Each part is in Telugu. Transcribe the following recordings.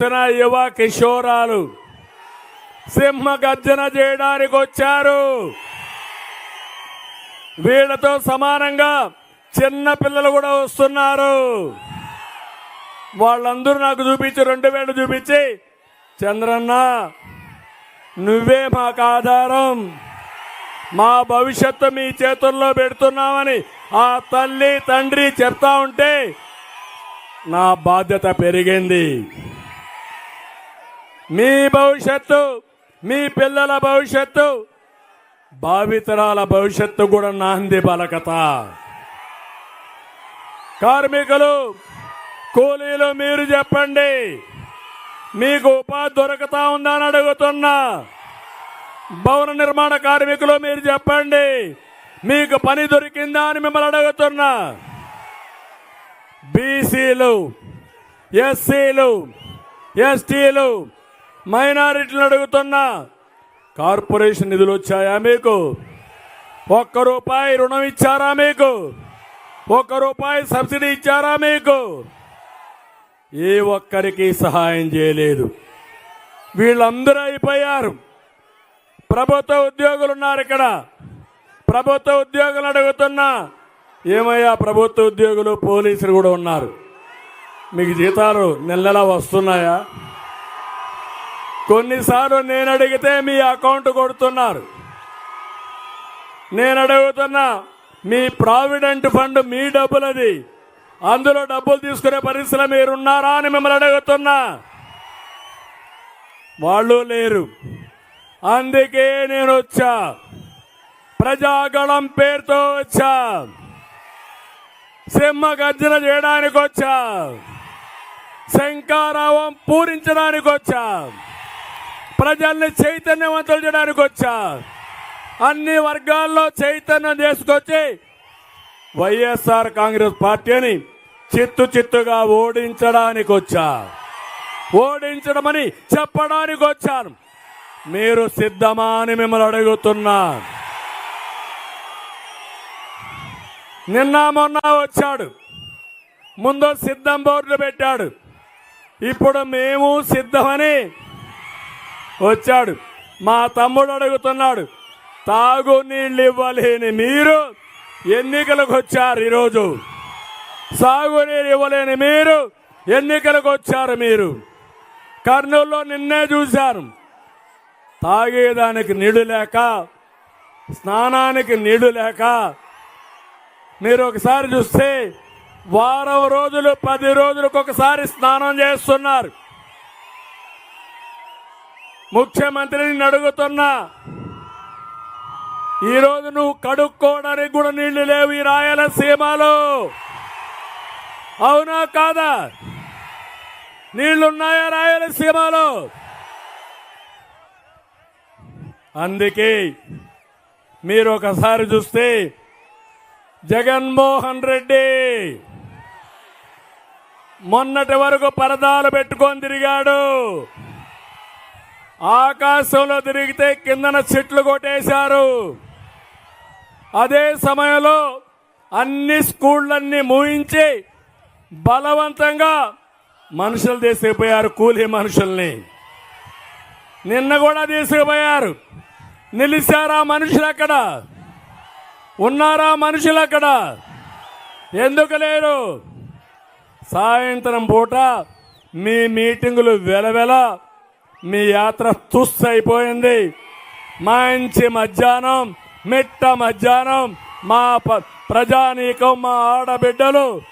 వచ్చిన యువ కిషోరాలు? సింహ గర్జన చేయడానికి వచ్చారు వీళ్ళతో సమానంగా చిన్న పిల్లలు కూడా వస్తున్నారు. వాళ్ళందరూ నాకు చూపించి రెండు వేలు చూపించి చంద్రన్న నువ్వే మాకు ఆధారం. మా భవిష్యత్తు మీ చేతుల్లో పెడుతున్నామని ఆ తల్లి తండ్రి చెప్తా ఉంటే నా బాధ్యత పెరిగింది. మీ భవిష్యత్తు మీ పిల్లల భవిష్యత్తు భావితరాల భవిష్యత్తు కూడా నాంది బలకత. కార్మికులు కూలీలు మీరు చెప్పండి మీకు ఉపాధి దొరకతా ఉందని అడుగుతున్నా. భవన నిర్మాణ కార్మికులు మీరు చెప్పండి మీకు పని దొరికిందా అని మిమ్మల్ని అడుగుతున్నా. బీసీలు ఎస్సీలు ఎస్టీలు మైనారిటీలు అడుగుతున్నా కార్పొరేషన్ నిధులు వచ్చాయా మీకు? ఒక్క రూపాయి రుణం ఇచ్చారా మీకు? ఒక్క రూపాయి సబ్సిడీ ఇచ్చారా మీకు? ఏ ఒక్కరికి సహాయం చేయలేదు. వీళ్ళందరూ అయిపోయారు. ప్రభుత్వ ఉద్యోగులు ఉన్నారు ఇక్కడ. ప్రభుత్వ ఉద్యోగులు అడుగుతున్నా ఏమయ్యా ప్రభుత్వ ఉద్యోగులు పోలీసులు కూడా ఉన్నారు. మీకు జీతాలు నెల నెలా వస్తున్నాయా? కొన్నిసార్లు నేను అడిగితే మీ అకౌంట్ కొడుతున్నారు. నేను అడుగుతున్నా మీ ప్రావిడెంట్ ఫండ్ మీ డబ్బులది. అందులో డబ్బులు తీసుకునే పరిస్థితిలో మీరున్నారా అని మిమ్మల్ని అడుగుతున్నా. వాళ్ళు లేరు. అందుకే నేను వచ్చా. ప్రజాగళం పేరుతో వచ్చా. సింహ గర్జన చేయడానికి వచ్చా. శంకారావం పూరించడానికి వచ్చా. ప్రజల్ని చైతన్యవంతులు చేయడానికి వచ్చా. అన్ని వర్గాల్లో చైతన్యం చేసుకొచ్చి వైఎస్ఆర్ కాంగ్రెస్ పార్టీని చిత్తు చిత్తుగా ఓడించడానికి వచ్చా. ఓడించడమని చెప్పడానికి వచ్చాను. మీరు సిద్ధమా అని మిమ్మల్ని అడుగుతున్నా. నిన్న మొన్న వచ్చాడు. ముందు సిద్ధం బోర్డు పెట్టాడు. ఇప్పుడు మేము సిద్ధమని వచ్చాడు. మా తమ్ముడు అడుగుతున్నాడు తాగు నీళ్ళు ఇవ్వలేని మీరు ఎన్నికలకు వచ్చారు ఈరోజు? సాగునీరు ఇవ్వలేని మీరు ఎన్నికలకు వచ్చారు మీరు? కర్నూలులో నిన్నే చూశారు తాగేదానికి నీడు లేక స్నానానికి నీడు లేక మీరు ఒకసారి చూస్తే వారం రోజులు పది రోజులకు ఒకసారి స్నానం చేస్తున్నారు. ముఖ్యమంత్రిని అడుగుతున్నా ఈరోజు నువ్వు కడుక్కోవడానికి కూడా నీళ్ళు లేవు ఈ రాయలసీమలో. అవునా కాదా? నీళ్ళున్నాయా రాయలసీమలో? అందుకే మీరు ఒకసారి చూస్తే జగన్మోహన్ రెడ్డి మొన్నటి వరకు పరదాలు పెట్టుకొని తిరిగాడు. ఆకాశంలో తిరిగితే కిందన చెట్లు కొట్టేశారు. అదే సమయంలో అన్ని స్కూళ్ళన్నీ మూయించి బలవంతంగా మనుషులు తీసుకుపోయారు కూలీ మనుషుల్ని. నిన్న కూడా తీసుకుపోయారు. నిలిచారా మనుషులు అక్కడ ఉన్నారా మనుషులు అక్కడ ఎందుకు లేరు? సాయంత్రం పూట మీ మీటింగులు వెలవెల మీ యాత్ర తుస్సైపోయింది. అయిపోయింది మంచి మధ్యాహ్నం మిట్ట మధ్యాహ్నం మా ప్రజానీకం మా ఆడబిడ్డలు.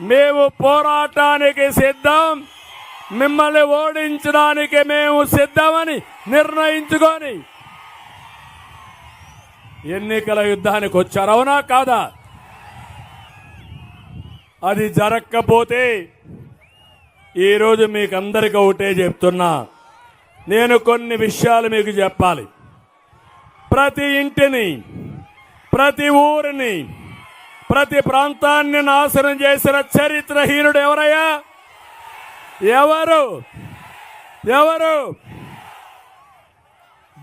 మేము పోరాటానికి సిద్ధం మిమ్మల్ని ఓడించడానికి మేము సిద్ధమని నిర్ణయించుకొని. ఎన్నికల యుద్ధానికి వచ్చారు అవునా కాదా? అది జరగకపోతే ఈరోజు మీకు అందరికీ ఒకటే చెప్తున్నా. నేను కొన్ని విషయాలు మీకు చెప్పాలి. ప్రతి ఇంటిని ప్రతి ఊరిని ప్రతి ప్రాంతాన్ని నాశనం చేసిన చరిత్రహీనుడు ఎవరయ్యా? ఎవరు? ఎవరు?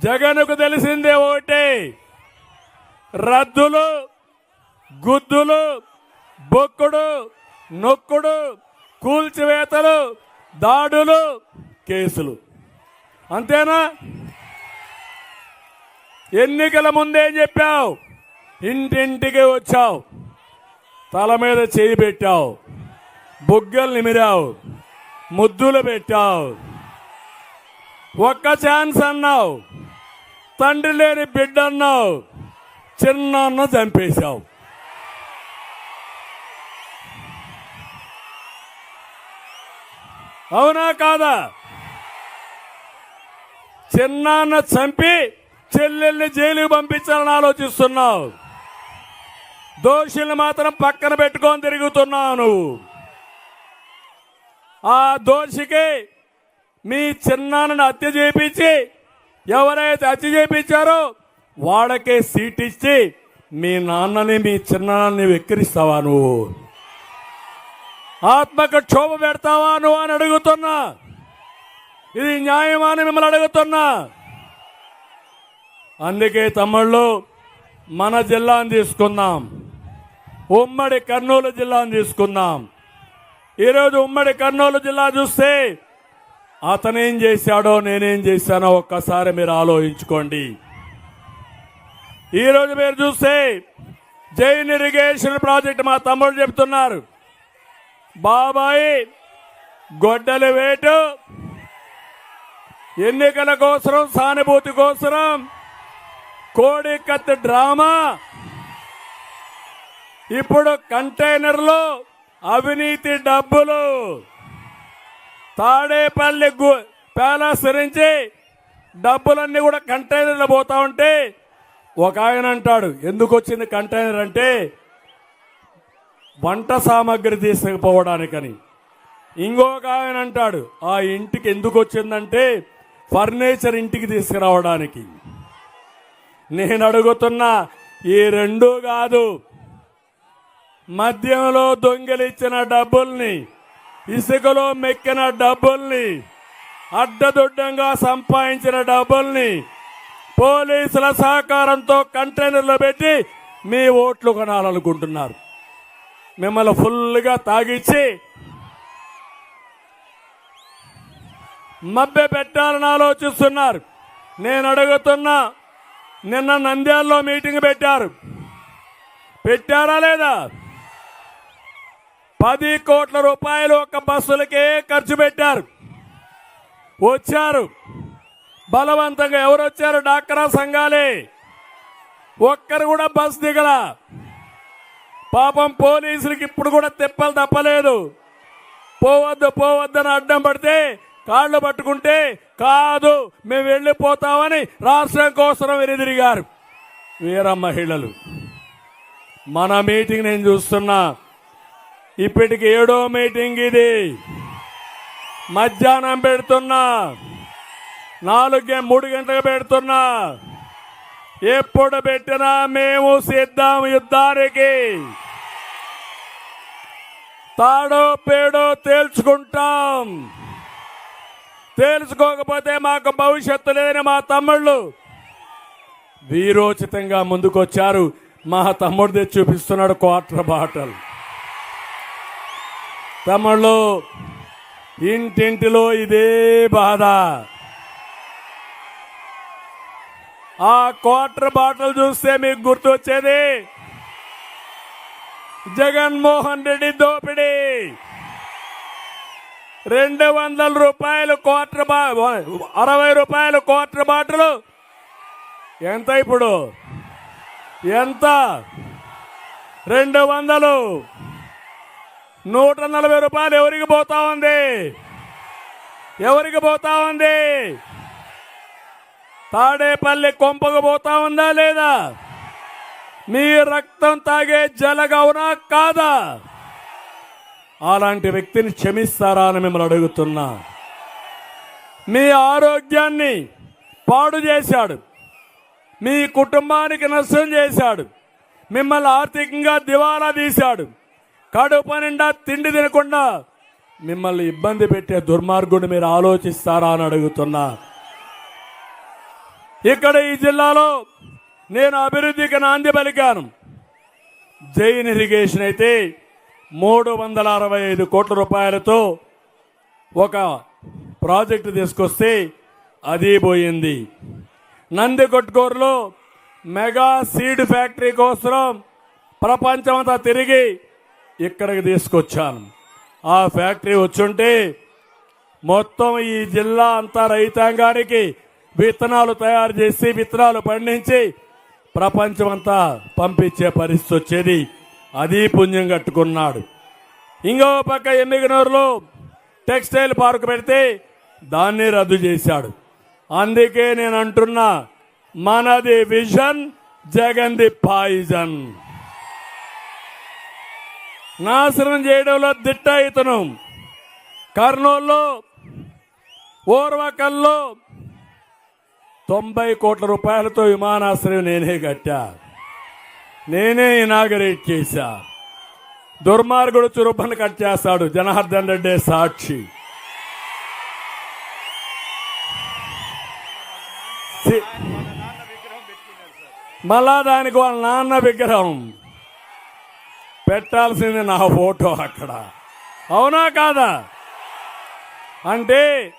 జగన్కు తెలిసిందే ఒకటే రద్దులు గుద్దులు బొక్కుడు నొక్కుడు కూల్చివేతలు దాడులు కేసులు. అంతేనా? ఎన్నికల ముందేం చెప్పావు ఇంటింటికి వచ్చావు తల మీద చేయి పెట్టావు బుగ్గలు నిమిరావు ముద్దులు పెట్టావు. ఒక్క ఛాన్స్ అన్నావు తండ్రి లేని బిడ్డ అన్నావు చిన్నాన్న చంపేశావు. అవునా కాదా? చిన్నాన్న చంపి చెల్లెల్ని జైలుకి పంపించాలని ఆలోచిస్తున్నావు. దోషుల్ని మాత్రం పక్కన పెట్టుకొని తిరుగుతున్నావు నువ్వు. ఆ దోషికి మీ చిన్నాన్నని హత్య చేపించి ఎవరైతే హత్య చేపించారో వాళ్ళకే సీట్ ఇచ్చి మీ నాన్నని మీ చిన్నాన్నని వెక్కిరిస్తావా నువ్వు? ఆత్మకు క్షోభ పెడతావా నువ్వు అని అడుగుతున్నా. ఇది న్యాయమా అని మిమ్మల్ని అడుగుతున్నా. అందుకే తమ్ముళ్ళు మన జిల్లాను తీసుకుందాం. ఉమ్మడి కర్నూలు జిల్లాను తీసుకుందాం. ఈరోజు ఉమ్మడి కర్నూలు జిల్లా చూస్తే అతనేం చేశాడో నేనేం చేశానో ఒక్కసారి మీరు ఆలోచించుకోండి. ఈరోజు మీరు చూస్తే జైన్ ఇరిగేషన్ ప్రాజెక్ట్ మా తమ్ముడు చెప్తున్నారు. బాబాయి గొడ్డలి వేటు. ఎన్నికల కోసరం సానుభూతి కోసరం. కోడి కత్తి డ్రామా. ఇప్పుడు కంటైనర్లు అవినీతి డబ్బులు. తాడేపల్లి గు- ప్యాలెస్ నుంచి డబ్బులన్నీ కూడా కంటైనర్లు పోతా ఉంటే ఒక ఆయన అంటాడు ఎందుకు వచ్చింది కంటైనర్? అంటే వంట సామాగ్రి తీసుకుపోవడానికని. ఇంకొక ఆయన అంటాడు ఆ ఇంటికి ఎందుకు వచ్చిందంటే ఫర్నిచర్ ఇంటికి తీసుకురావడానికి. నేను అడుగుతున్నా ఈ రెండు కాదు. మద్యంలో దొంగిలిచ్చిన డబ్బుల్ని ఇసుకలో మెక్కిన డబ్బుల్ని అడ్డదుడ్డంగా సంపాదించిన డబ్బుల్ని పోలీసుల సహకారంతో కంటైనర్లో పెట్టి మీ ఓట్లు కొనాలనుకుంటున్నారు. మిమ్మల్ని ఫుల్గా తాగిచ్చి మబ్బె పెట్టాలని ఆలోచిస్తున్నారు. నేను అడుగుతున్నా నిన్న నంద్యాలలో మీటింగ్ పెట్టారు. పెట్టారా లేదా? పది కోట్ల రూపాయలు ఒక బస్సులకే ఖర్చు పెట్టారు. వచ్చారు. బలవంతంగా ఎవరు వచ్చారు డాక్రా సంఘాలే. ఒక్కరు కూడా బస్ దిగల. పాపం పోలీసులకి ఇప్పుడు కూడా తిప్పలు తప్పలేదు. పోవద్దు పోవద్దని అడ్డం పడితే కాళ్ళు పట్టుకుంటే కాదు మేము వెళ్ళిపోతామని రాష్ట్రం కోసం వెనుదిరిగారు. వీర మహిళలు. మన మీటింగ్ నేను చూస్తున్నా. ఇప్పటికి ఏడో మీటింగ్ ఇది. మధ్యాహ్నం పెడుతున్నా. నాలుగు మూడు గంటలకు పెడుతున్నా. ఎప్పుడు పెట్టినా మేము సిద్ధం యుద్ధానికి. తాడో పేడో తేల్చుకుంటాం. తేల్చుకోకపోతే మాకు భవిష్యత్తు లేదని మా తమ్ముళ్ళు వీరోచితంగా ముందుకొచ్చారు. మా తమ్ముడు తెచ్చి చూపిస్తున్నాడు క్వార్టర్ బాటల్. తమ్ముళ్ళు ఇంటింటిలో ఇదే బాధ. ఆ క్వార్టర్ బాటల్ చూస్తే మీకు గుర్తొచ్చేది జగన్మోహన్ రెడ్డి దోపిడీ. రెండు వందల రూపాయలు క్వార్టర్ బా అరవై రూపాయలు క్వార్టర్ బాటలు. ఎంత ఇప్పుడు? ఎంత? రెండు వందలు. నూట నలభై రూపాయలు ఎవరికి పోతా ఉంది? ఎవరికి పోతా ఉంది? తాడేపల్లి కొంపకు పోతా ఉందా లేదా? మీ రక్తం తాగే జలగవునా కాదా? అలాంటి వ్యక్తిని క్షమిస్తారా అని మిమ్మల్ని అడుగుతున్నా. మీ ఆరోగ్యాన్ని పాడు చేశాడు. మీ కుటుంబానికి నష్టం చేశాడు. మిమ్మల్ని ఆర్థికంగా దివాలా తీశాడు. కడుపు నిండా తిండి తినకుండా మిమ్మల్ని ఇబ్బంది పెట్టే దుర్మార్గుడు మీరు ఆలోచిస్తారా అని అడుగుతున్నా. ఇక్కడ ఈ జిల్లాలో నేను అభివృద్ధికి నాంది పలికాను. జైన్ ఇరిగేషన్ అయితే మూడు వందల అరవై ఐదు కోట్ల రూపాయలతో ఒక ప్రాజెక్టు తీసుకొస్తే అది పోయింది. నందికొట్కూరులో మెగా సీడ్ ఫ్యాక్టరీ కోసం ప్రపంచమంతా తిరిగి ఇక్కడికి తీసుకొచ్చాను. ఆ ఫ్యాక్టరీ వచ్చుంటే మొత్తం ఈ జిల్లా అంతా రైతాంగానికి విత్తనాలు తయారు చేసి విత్తనాలు పండించి ప్రపంచమంతా పంపించే పరిస్థితి వచ్చేది అది పుణ్యం కట్టుకున్నాడు. ఇంకో పక్క ఎమ్మిగనూరులో టెక్స్టైల్ పార్క్ పెడితే దాన్ని రద్దు చేశాడు. అందుకే నేను అంటున్నా మనది విజన్ జగన్ది పాయిజన్. నాశనం చేయడంలో దిట్ట ఇతను. కర్నూలులో ఓర్వకల్లో తొంభై కోట్ల రూపాయలతో విమానాశ్రయం నేనే కట్టా. నేనే ఇనాగరేట్ చేశా. దుర్మార్గుడు చురుబ్బను కట్ చేస్తాడు. జనార్దన్ రెడ్డి సాక్షి. సి- మళ్ళా దానికి వాళ్ళ నాన్న విగ్రహం. పెట్టాల్సింది నా ఫోటో అక్కడ. అవునా కాదా? అంటే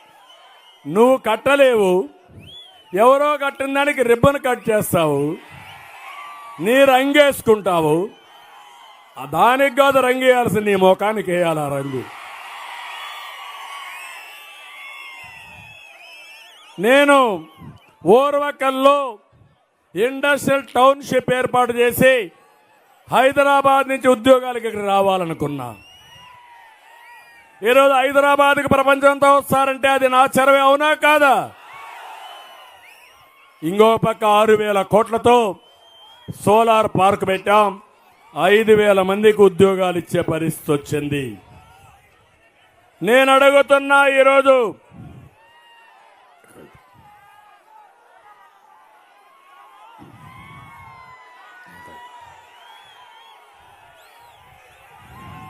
నువ్వు కట్టలేవు. ఎవరో కట్టిన దానికి రిబ్బన్ కట్ చేస్తావు నీ రంగేసుకుంటావు. ఆ దానికి కాదు రంగు వేయాల్సింది నీ ముఖానికి వేయాలి ఆ రంగు. నేను ఓర్వకల్లో ఇండస్ట్రియల్ టౌన్షిప్ ఏర్పాటు చేసి హైదరాబాద్ నుంచి ఉద్యోగాలకు ఇక్కడ రావాలనుకున్నా. ఈరోజు హైదరాబాద్కి ప్రపంచంతో వస్తారంటే అది నా చరవే అవునా కాదా? ఇంకో పక్క ఆరు వేల కోట్లతో సోలార్ పార్క్ పెట్టాం. ఐదు వేల మందికి ఉద్యోగాలు ఇచ్చే పరిస్థితి వచ్చింది. నేను అడుగుతున్నా ఈరోజు